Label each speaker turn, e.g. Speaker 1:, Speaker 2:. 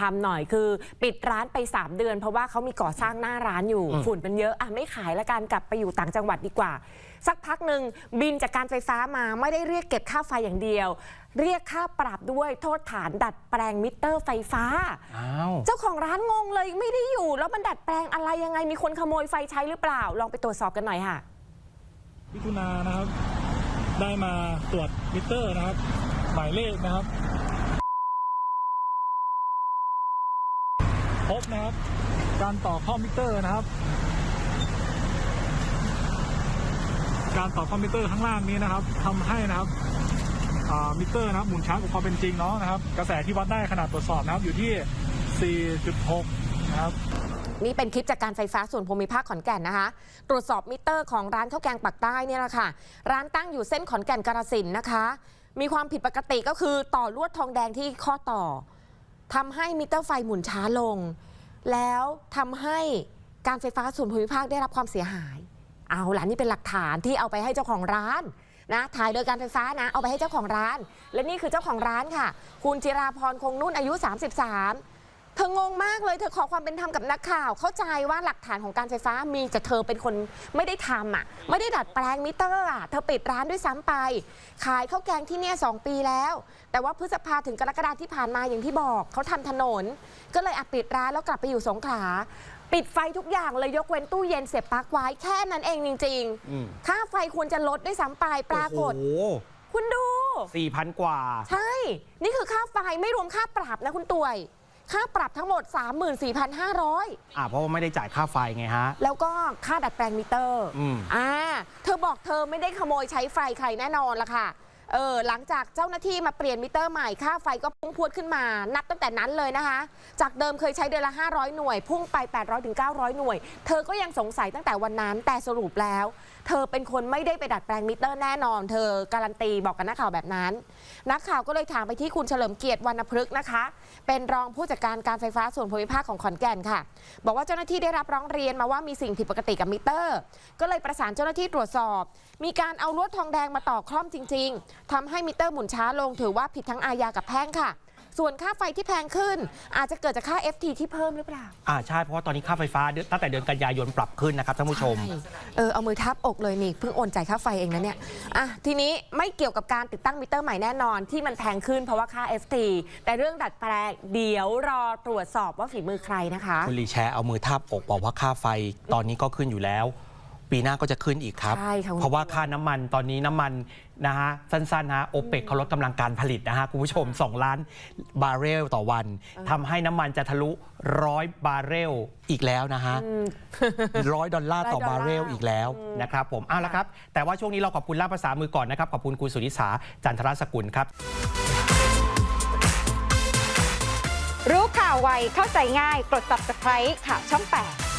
Speaker 1: ทำหน่อยคือ ปิดร้านไป 3 เดือน เพราะว่าเขามีก่อสร้างหน้าร้านอยู่
Speaker 2: อืม
Speaker 1: ฝุ่นมันเยอะอะไม่ขายละกันกลับไปอยู่ต่างจังหวัดดีกว่า สักพักหนึ่งบินจากการไฟฟ้ามาไม่ได้เรียกเก็บค่าไฟอย่างเดียว เรียกค่าปรับด้วยโทษฐานดัดแปลงมิเตอร์ไฟฟ้า
Speaker 2: อ้าว
Speaker 1: เจ้าของร้านงงเลยไม่ได้อยู่ แล้วมันดัดแปลงอะไรยังไงมีคนขโมยไฟใช้หรือเปล่า ลองไปตรวจสอบกันหน่อยค่ะ
Speaker 3: มิถุนานะครับ ได้มาตรวจมิเตอร์นะครับ หมายเลขนะครับ บนะครับ การต่อข้ามิเตอร์นะครับ การต่อข้ามิเตอร์ข้างล่างนี้นะครับทำให้นะครับอ่ามิเตอร์นะครับหมุนช้ากว่าความเป็นจริงเนาะนะครับ กระแสที่วัดได้ขนาดตรวจสอบนะครับ อยู่ที่ 4.6 นะครับ
Speaker 1: นี่เป็นคลิปจากการไฟฟ้าส่วนภูมิภาคขอนแก่นนะคะ ตรวจสอบมิเตอร์ของร้านข้าวแกงปักใต้เนี่ยแหละค่ะ ร้านตั้งอยู่เส้นขอนแก่นกาฬสินนะคะ มีความผิดปกติก็คือต่อลวดทองแดงที่ข้อต่อ ทำให้มิเตอร์ไฟหมุนช้าลง แล้วทำให้การไฟฟ้าส่วนภูมิภาคได้รับความเสียหาย เอาล่ะนี่เป็นหลักฐานที่เอาไปให้เจ้าของร้านนะถ่ายโดยการไฟฟ้านะ เอาไปให้เจ้าของร้าน และนี่คือเจ้าของร้านค่ะ คุณจิราพรคงนุ่นอายุ 33 เธองงมากเลยเธอขอความเป็นธรรมกับนักข่าว เข้าใจว่าหลักฐานของการไฟฟ้ามีแต่เธอเป็นคนไม่ได้ทำอะ ไม่ได้ดัดแปลงมิเตอร์อะ เธอปิดร้านด้วยซ้ำไป ขายข้าวแกงที่เนี่ยสองปีแล้ว แต่ว่าพฤษภาถึงกรกฎาที่ผ่านมาอย่างที่บอกเขาทำถนน ก็เลยอัดปิดร้านแล้วกลับไปอยู่สงขลาปิดไฟทุกอย่างเลยยกเว้นตู้เย็นเสียบปลั๊กไว้แค่นั้นเองจริง
Speaker 2: อืม
Speaker 1: ๆค่าไฟควรจะลดด้วยซ้ำไปปรากฏ
Speaker 2: โอ้โห
Speaker 1: คุณดู
Speaker 2: สี่พันกว่า
Speaker 1: ใช่ นี่คือค่าไฟไม่รวมค่าปรับนะคุณตวย ค่าปรับทั้งหมด 34,500
Speaker 2: อ่าเพราะว่าไม่ได้จ่ายค่าไฟไงฮะ
Speaker 1: แล้วก็ค่าดัดแปลงมิเตอร์
Speaker 2: อืม
Speaker 1: อ่าเธอบอกเธอไม่ได้ขโมยใช้ไฟใครแน่นอนละค่ะเออหลังจากเจ้าหน้าที่มาเปลี่ยนมิเตอร์ใหม่ค่าไฟก็พุ่งพรวดขึ้นมา นับตั้งแต่นั้นเลยนะคะ จากเดิมเคยใช้เดือนละ 500 หน่วย พุ่งไป 800ถึง900 หน่วย เธอก็ยังสงสัยตั้งแต่วันนั้นแต่สรุปแล้วเธอเป็นคนไม่ได้ไปดัดแปลงมิเตอร์แน่นอน เธอการันตีบอกกับนักข่าวแบบนั้น นักข่าวก็เลยถามไปที่คุณเฉลิมเกียรติวรรณพฤกษ์นะคะ เป็นรองผู้จัดการการไฟฟ้าส่วนภูมิภาคของขอนแก่นค่ะ บอกว่าเจ้าหน้าที่ได้รับร้องเรียนมาว่ามีสิ่งผิดปกติกับมิเตอร์ ก็เลยประสานเจ้าหน้าที่ตรวจสอบ มีการเอาลวดทองแดงมาต่อคล่อมจริง ๆทำให้มิเตอร์หมุนช้าลงถือว่าผิดทั้งอาญากับแพ่งค่ะ ส่วนค่าไฟที่แพงขึ้น อาจจะเกิดจากค่า FT ที่เพิ่มหรือเปล่า
Speaker 2: อ่าใช่เพราะว่าตอนนี้ค่าไฟฟ้าเดือนตั้งแต่เดือนกันยายนปรับขึ้นนะครับท่านผู้ชม
Speaker 1: ใช่เออเอามือทับอกเลยนี่เพิ่งโอนจ่ายค่าไฟเองนะเนี่ยอะทีนี้ไม่เกี่ยวกับการติดตั้งมิเตอร์ใหม่แน่นอนที่มันแพงขึ้นเพราะว่าค่า FT แต่เรื่องดัดแปลงเดี๋ยวรอตรวจสอบว่าฝีมือใครนะคะ
Speaker 2: คุณลีแชร์เอามือทาบอกบอกว่าค่าไฟตอนนี้ก็ขึ้นอยู่แล้ว ปีหน้าก็จะขึ้นอีกครับ
Speaker 1: ใช่ค่ะคุณ
Speaker 2: เพราะว่าค่าน้ำมันตอนนี้น้ำมันนะฮะสั้นๆฮะโอเปกเขาลดกำลังการผลิตนะฮะคุณผู้ชม 2 ล้านบาร์เรลต่อวันทำให้น้ำมันจะทะลุร้อยบาร์เรลอีกแล้วนะฮะร้อยดอลลาร์ต่อ
Speaker 1: ร้อยดอลลาร์
Speaker 2: บาร์เรลอีกแล้วนะครับผมอ้าวแล้วครับ แต่ว่าช่วงนี้เราขอบคุณล่ามภาษามือก่อนนะครับ ขอบคุณคุณสุนิสาจันทรสกุลครับ
Speaker 4: รู้ข่าวไวเข้าใจง่าย กด subscribe ข่าวช่อง 8